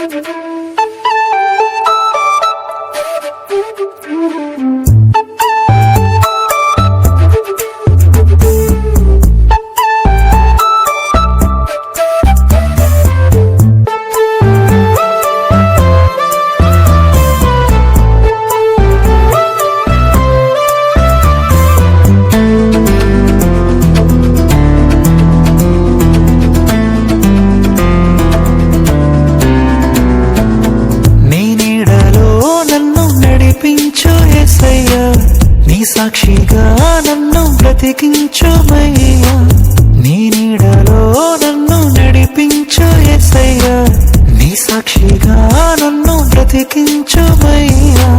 నీ నీ సాక్షిగా నన్ను బ్రతికించుమయ్యా నీ నీడలో నన్ను నడిపించు ఎసయ్యా నీ సాక్షిగా నన్ను బ్రతికించుమయ్యా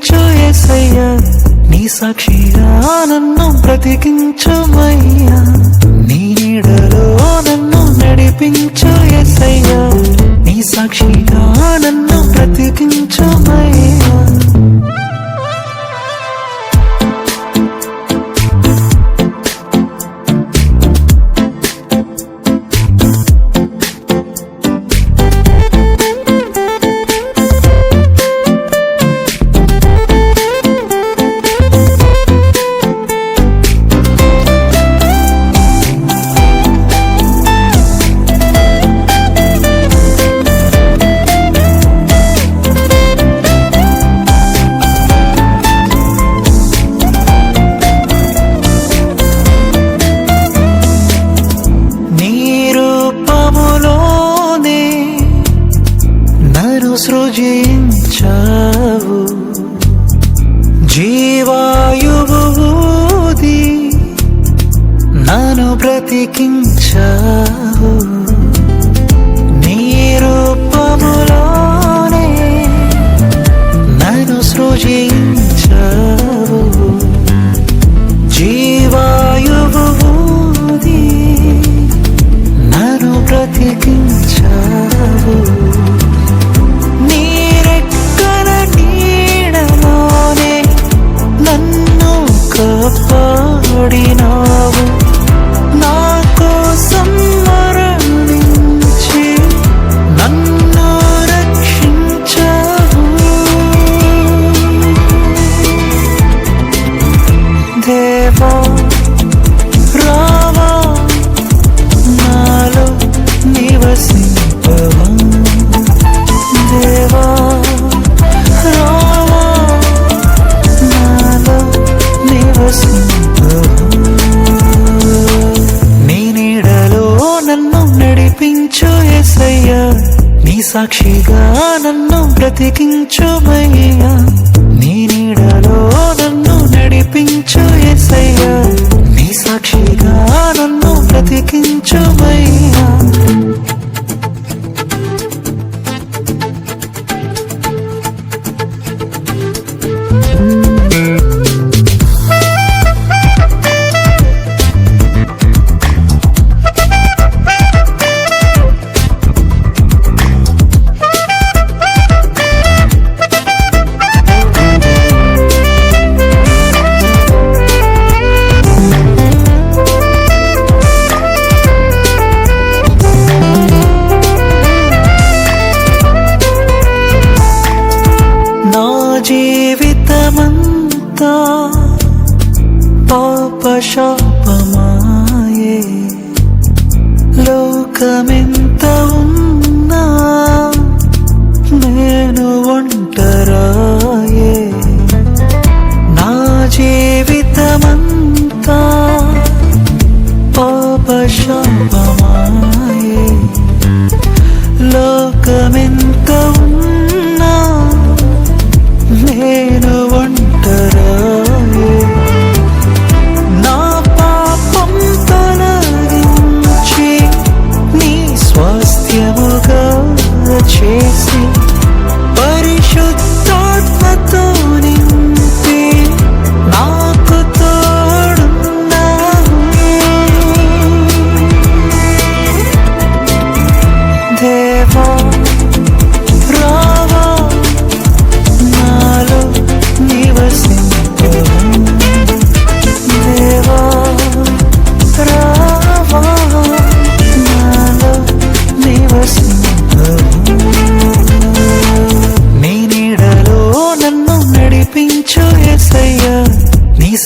నడిపించు ఎసయ్యా నీ సాక్షిగా నన్ను బ్రతికించుమయ్యా. నీ నీడలో నన్ను నడిపించు ఎసయ్యా నీ సాక్షిగా నన్ను బ్రతికించుమయ్యా నన్ను బ్రతికించావు. నీ రూపములోనే నన్ను సృజించావు. జీవాయువుది నన్ను బ్రతికించావు. నీడలోనే నన్ను కాపాడినా సాక్షిగా నన్ను బ్రతికించుమయ్యా. నీ నీడలో నన్ను నడిపించు ఎసయ్యా నీ సాక్షిగా నన్ను బ్రతికించుమయ్యా. పాపశాపమాయే. లోకమెంత ఉన్నా నేను ఒంటరాయే. నా జీవితమంతా పాపశాపమాయే. లోకమెంత ఉన్నా నేను ఒంటరా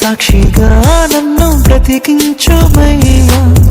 సాక్షిగా నన్ను బ్రతికించుమయ్యా నీ